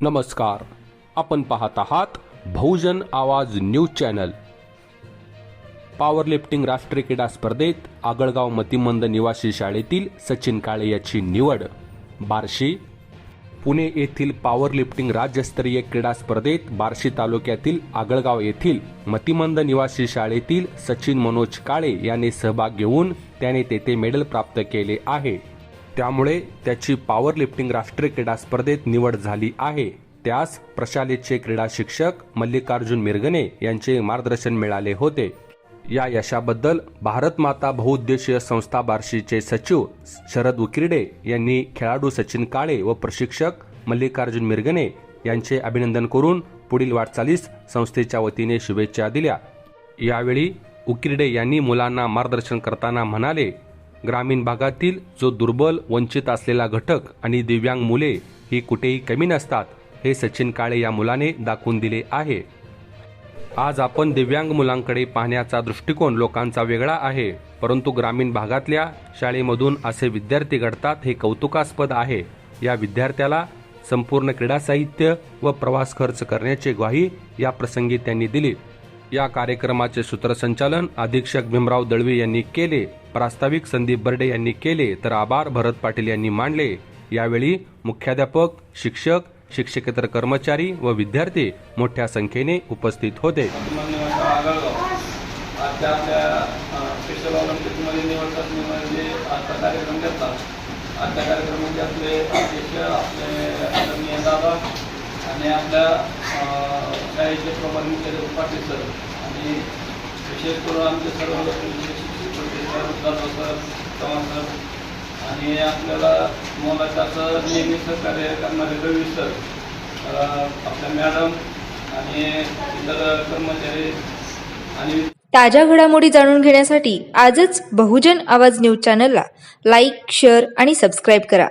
नमस्कार. आपण पाहत आहात बहुजन आवाज न्यूज चॅनल. पॉवरलिफ्टिंग राष्ट्रीय क्रीडा स्पर्धेत आगळगाव मतिमंद निवासी शाळेतील सचिन काळे याची निवड. बार्शी. पुणे येथील पॉवरलिफ्टिंग राज्यस्तरीय क्रीडा स्पर्धेत बार्शी तालुक्यातील आगळगाव येथील मतिमंद निवासी शाळेतील सचिन मनोज काळे याने सहभाग घेऊन त्याने तेथे मेडल प्राप्त केले आहे. त्यामुळे त्याची पॉवर लिफ्टिंग राष्ट्रीय क्रीडा स्पर्धेत निवड झाली आहे. त्यास प्रशालेचे क्रीडा शिक्षक मल्लिकार्जुन मिरगणे यांचे मार्गदर्शन मिळाले होते. या यशाबद्दल भारत माता बहुउद्देशीय संस्था बार्शीचे सचिव शरद उकिरडे यांनी खेळाडू सचिन काळे व प्रशिक्षक मल्लिकार्जुन मिरगणे यांचे अभिनंदन करून पुढील वाटचालीस संस्थेच्या वतीने शुभेच्छा दिल्या. यावेळी उकिरडे यांनी मुलांना मार्गदर्शन करताना म्हणाले ग्रामीण भागातील जो दुर्बल वंचित असलेला घटक आणि दिव्यांग मुले ही कुठेही कमी नसतात हे सचिन काळे या मुलाने दाखवून दिले आहे. आज आपण दिव्यांग मुलांकडे पाहण्याचा दृष्टिकोन लोकांचा वेगळा आहे परंतु ग्रामीण भागातल्या शाळेमधून असे विद्यार्थी घडतात हे कौतुकास्पद आहे. या विद्यार्थ्याला संपूर्ण क्रीडा साहित्य व प्रवास खर्च करण्याची ग्वाही या प्रसंगी त्यांनी दिली. या कार्यक्रमाचे सूत्रसंचालन अधीक्षक भीमराव दळवी यांनी केले. प्रास्ताविक संदीप बर्डे यांनी केले तर आभार भरत पाटील यांनी मांडले यावेळी मुख्याध्यापक शिक्षक शिक्षकेतर कर्मचारी व विद्यार्थी मोठ्या संख्येने उपस्थित होते. आजच्या कार्यक्रमाचे आपले अध्यक्ष आपले आदरणीय दादा आणि आपल्या शाळेचे प्रभारी मुख्याध्यापक पाटील सर आणि विशेष करून आमचे सर्व शिक्षक sir Jadhav sir Chavan sir आणि आपल्याला मोलाचं असं नेहमी सहकार्य करणारे रवी सर आपल्या मॅडम आणि इतर कर्मचारी आणि ताज्या घडामोडी जाणून घेण्यासाठी आजच बहुजन आवाज न्यूज चॅनलला लाईक शेअर आणि सबस्क्राईब करा.